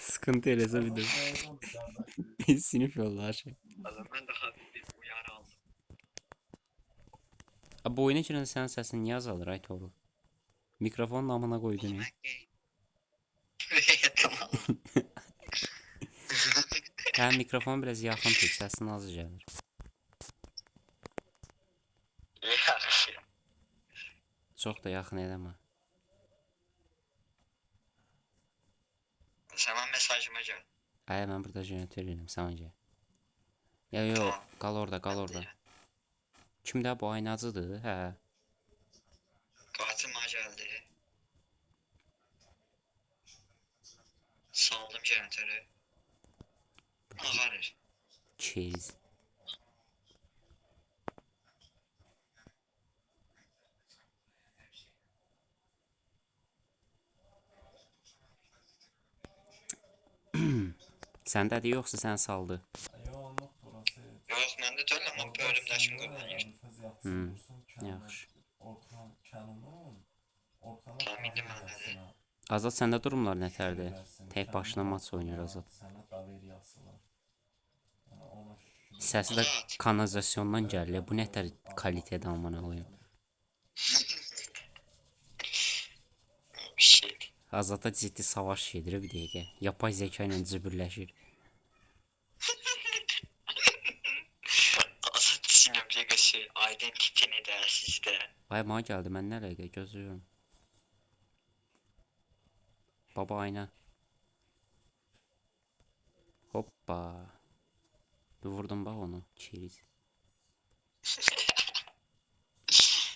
Sıkıntı de. Sinif yolda her şey. Ben de hafif bir uyarı aldım. Abi bu oyuna giren sənin səsin niyə azalır ay Toğrul? Mikrofonun amına qoydun ya. tamam. Hə mikrofon biraz yaxın tut, səsin az gəlir. Yaxşı. Çox da yaxın eləmə. Sana mesajıma gel. Ay mən burada edirəm, sən gəl. Ya yo, Tamam. qal orada, qal orada. Kimdə bu aynacıdır? Hə. Katıma geldi. Saldım jeneratörü. Ağarır. Cheese. Səndədir yoxsa sən saldı? Yok ben de öyle ama bölümdaşım kullanıyor. Hmm, yaxşı. Ben de. kamerasına Azad səndə durumlar nətərdir? Tek başına maç oynayır Azad. Səsi də kanalizasyondan gəlir. Bu nətər kalitədə amına qoyum. Bir şey. Azadda ciddi savaş gedir bir dəqiqə. Yapay zəka ilə cübürləşir. Azat Sinoplegası identitini de sizde. Ay mənə gəldi, mən nə ləqə gözləyirəm. Baba ayna. Hoppa. Bir vurdum bax onu. Çiriz.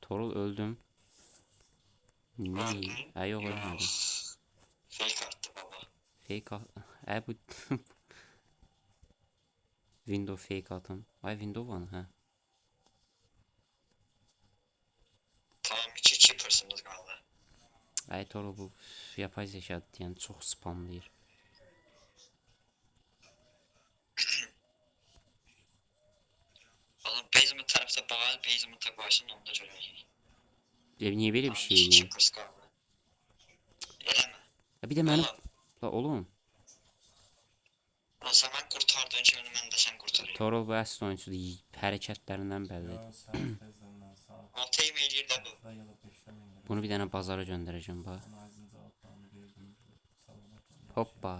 Torul öldüm. Ne? Ay yok ölmedim. Fake attı baba. Fake at. Ay bu Window fake atım. Ay window var ha. Tamam hiç hiç yaparsınız galiba. Ay Torul bu yapay zeka yəni çox spamlayır. Oğlum basement tarafta bağlı basement'a koysun onu da göreceğiz. Ya niyə belə bir şey. Eleme. Ya bir də mənim Oğlum, la oğlum o zaman kurtardığın kimi ben de sen kurtarayım. Torol bu əsl oyunçudur. Hərəkətlərindən. Ya tezdən saat Altı e-mail de bu. 6-da ya da 5-də mindirir. Bunu bir dənə bazara göndərəcəm bax. Hoppa.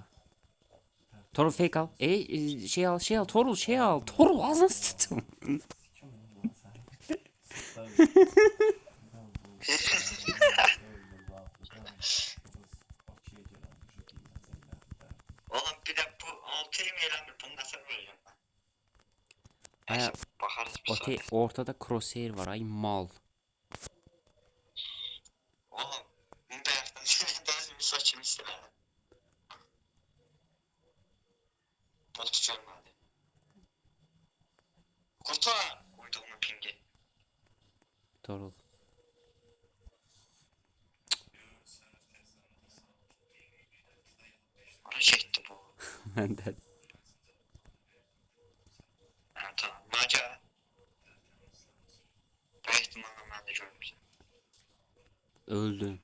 Torul fake al. Ey e, şey al şey al Torul şey al. Torul ağzını sıçtım. Kim bu sen? Oğlum bir de bu e-mail'e bunu vereceğim Neyse bakarız bir ortada crosshair var ay mal. Oğlum bunu da yaptım. Ben bir saçımı. Bunu tutuyorum hadi. Kurtar. Uyduğumun pingi. Torul. Bana çekti bu. Məndə. Ha tamam. Maca. Bu görmüşüm. Öldüm.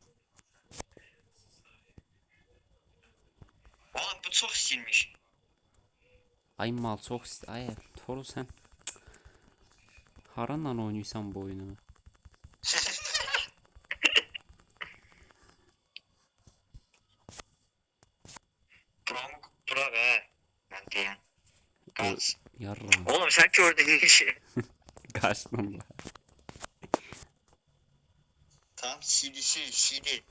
Oğlum bu çok silmiş. Ay mal çox ist. Ay Torul sən Haranla oynayırsan bu oyunu? Bura mı? Bura be. Ben diyen. Gaz. Yarram. Oğlum sen gördün işi. Qaçdım. Tamam CD'si CD.